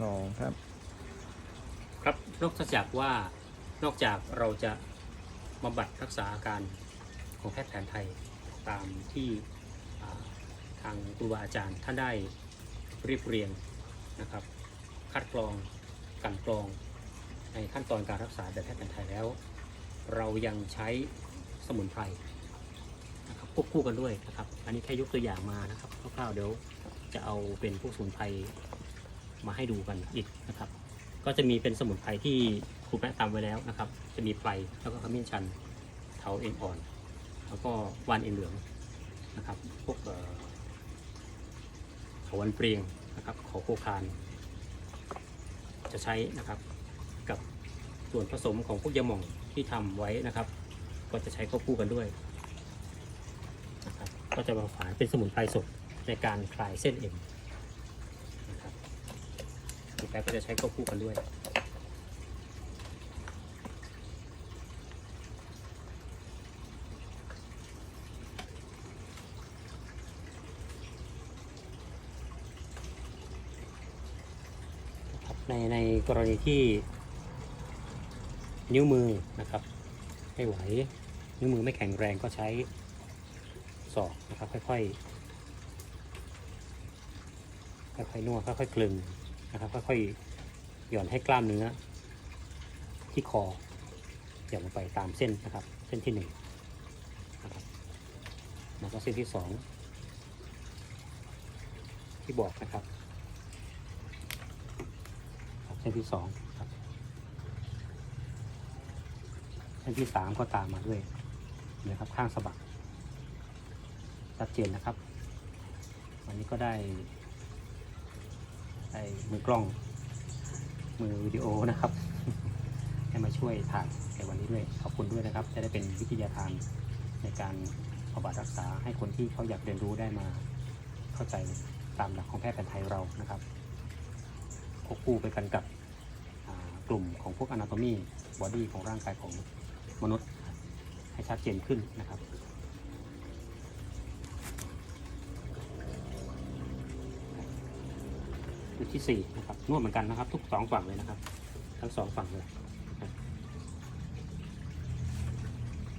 สองครับ ครับนอกจากว่านอกจากเราจะบำบัดรักษาอาการของแพทย์แผนไทยตามที่ทางครูบาอาจารย์ท่านได้เรียบเรียงนะครับ คัดกรองกันกรองในขั้นตอนการรักษาแบบแพทย์แผนไทยแล้ว เรายังใช้สมุนไพรนะครับควบคู่กันด้วยนะครับ อันนี้แค่ยกตัวอย่างมานะครับคร่าวๆเดี๋ยวจะเอาเป็นพวกสมุนไพร มาให้ดูกันอีกนะครับ ก็จะมีเป็นสมุนไพรที่ครูแนะตามไว้แล้วนะครับ จะมีไพรแล้วก็ขมิ้นชันเถาเอ็นอ่อน แล้วก็วานเอ็นเหลืองนะครับ พวกเอ่อเถาวันเปรียงนะครับขอโคคานจะใช้นะครับกับส่วนผสมของพวกยาหม่องที่ทำไว้นะครับ ก็จะใช้ควบคู่กันด้วยนะครับก็จะมาฝานเป็นสมุนไพรสดในการคลายเส้นเอ็น แป๊บก็จะใช้ควบคู่กันด้วย ในในกรณีที่นิ้วมือนะครับไม่ไหว นิ้วมือไม่แข็งแรงก็ใช้ศอกนะครับค่อยๆค่อยๆนวดค่อยๆกลึง นะครับค่อยๆหย่อนให้กล้ามเนื้อ ที่คอหย่อนลงไปตามเส้นนะครับ เส้นที่หนึ่งนะครับแล้วก็เส้นที่สองที่บอกนะครับครับเส้นที่สองครับเส้นที่สามก็ตามมาด้วยนะครับข้างสะบักชัดเจนนะครับ วันนี้ก็ได้ ได้มือกล้อง มือวิดีโอนะครับ ให้มาช่วยถ่ายในวันนี้ด้วยขอบคุณด้วยนะครับ จะได้เป็นวิทยาทานในการบำบัดรักษาให้คนที่เขาอยากเรียนรู้ได้มาเข้าใจตามหลักของแพทย์แผนไทยเรานะครับควบคู่ไปกันกับกลุ่มของพวก anatomy body ของร่างกายของมนุษย์ให้ชัดเจนขึ้นนะครับ จุดที่สี่นะครับนวดเหมือนกันนะครับ ทุกสองฝั่งเลยนะครับ ทั้งสองฝั่งเลย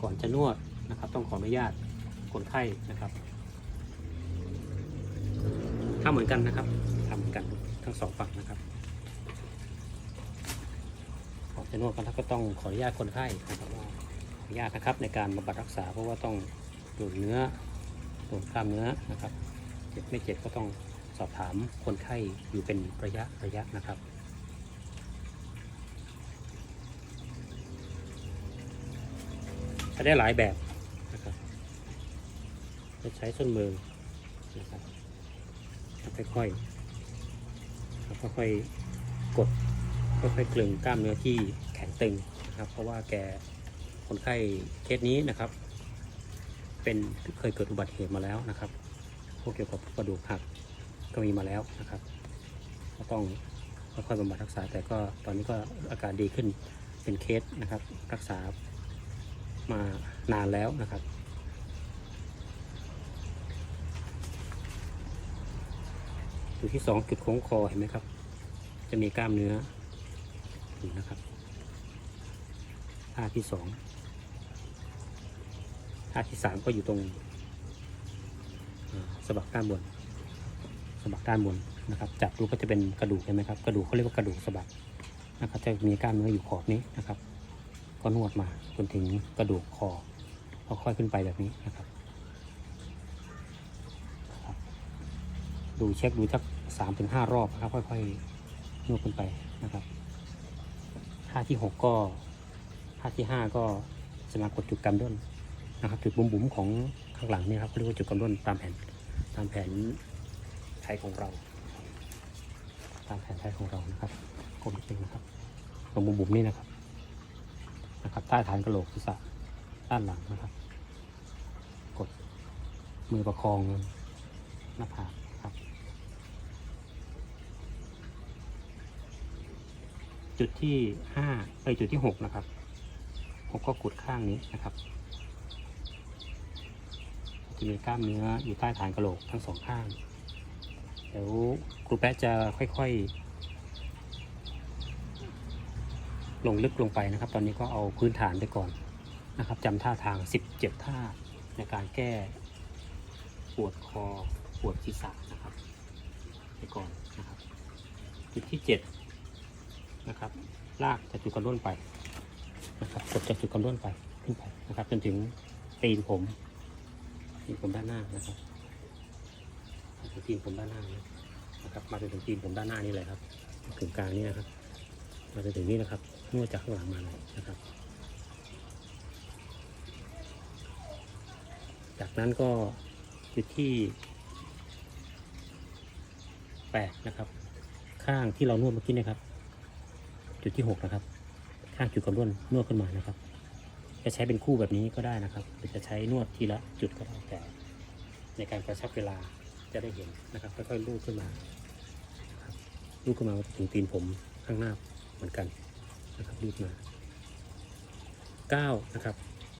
ก่อนจะนวดนะครับ ต้องขออนุญาตคนไข้นะครับทำเหมือนกันนะครับทำเหมือนกันทั้งสองฝั่งนะครับก่อนจะนวดกันก็ต้องขออนุญาตคนไข้นะครับว่าขออนุญาตนะครับในการบำบัดรักษาเพราะว่าต้องดูดเนื้อดูดกล้ามเนื้อนะครับ เจ็บไม่เจ็บก็ต้อง สอบถามคนไข้อยู่เป็นระยะระยะนะครับ ใช้ได้หลายแบบนะครับจะใช้ส้นมือนะครับค่อยๆค่อยๆกดค่อยๆกลึงกล้ามเนื้อที่แข็งตึงนะครับ เพราะว่าแกคนไข้เคสนี้นะครับ เป็นเคยเกิดอุบัติเหตุมาแล้วนะครับพวกเกี่ยวกับกระดูกหัก ก็มีมาแล้วนะครับ ก็ต้องค่อยๆบำบัดรักษา แต่ก็ตอนนี้ก็อาการดีขึ้นเป็นเคสนะครับ รักษามานานแล้วนะครับจุดที่สองจุดโค้งคอเห็นไหมครับ จะมีกล้ามเนื้ออยู่นะครับท่าที่สองท่าที่สามก็อยู่ตรงสะบักด้านบน สะบักด้านบนนะครับจับดูก็จะเป็นกระดูกเห็นไหมครับ กระดูกเขาเรียกว่ากระดูกสะบักนะครับ จะมีกล้ามเนื้ออยู่ขอบนี้นะครับ ก็นวดมาจนถึงกระดูกคอค่อยขึ้นไปแบบนี้นะครับ ดูเช็คดูสักสามถึงห้ารอบนะครับ ค่อยๆนวดขึ้นไปนะครับท่าที่หกก็ท่าที่ห้าก็จะมากดจุดกำด้นนะครับจุดบุ๋มๆของข้างหลังนี่ครับเขาเรียกว่าจุดกำด้นตามแผนตามแผน ไทยของเรา ตามแผนไทยของเรานะครับกลมจริงนะครับตรงบุ๋มนี่นะครับ นะครับ ใต้ฐานกระโหลกศีรษะด้านหลังนะครับ กดมือประคองหน้าผากครับ จุดที่ห้าไปจุดที่หกนะครับหกก็กดข้างนี้นะครับจะมีกล้ามเนื้ออยู่ใต้ฐานกระโหลกทั้งสองข้าง เดี๋ยวครูแป๊ะจะค่อยๆ ลงลึกลงไปนะครับ ตอนนี้ก็เอาพื้นฐานไปก่อนนะครับจำท่าทาง 17 ท่าในการแก้ปวดคอปวดศีรษะนะครับไปก่อนนะครับ จุดที่ 7 นะครับ ลากจากจุดกระด้นไปนะครับกดจากจุดกระด้นไปขึ้นไปนะครับ จนถึงตีนผมตีนผมด้านหน้านะครับ มาถึงตีนผมด้านหน้านะครับ มาจนถึงตีนผมด้านหน้านี่เลยครับถึงกลางนี่นะครับ มาจนถึงนี่นะครับนวดจากข้างหลังมาเลยนะครับ จากนั้นก็จุดที่แปดนะครับ ข้างที่เรานวดเมื่อกี้นะครับ จุดที่หกนะครับ ข้างจุดกำลังนวดขึ้นมานะครับ จะใช้เป็นคู่แบบนี้ก็ได้นะครับหรือจะใช้นวดทีละจุดก็ได้แต่ในการกระชับเวลา จะได้เห็นนะครับค่อยๆลูบขึ้นมาลูบขึ้นมาถึงตีนผมข้างหน้าเหมือนกันนะครับลูบมาเก้านะครับ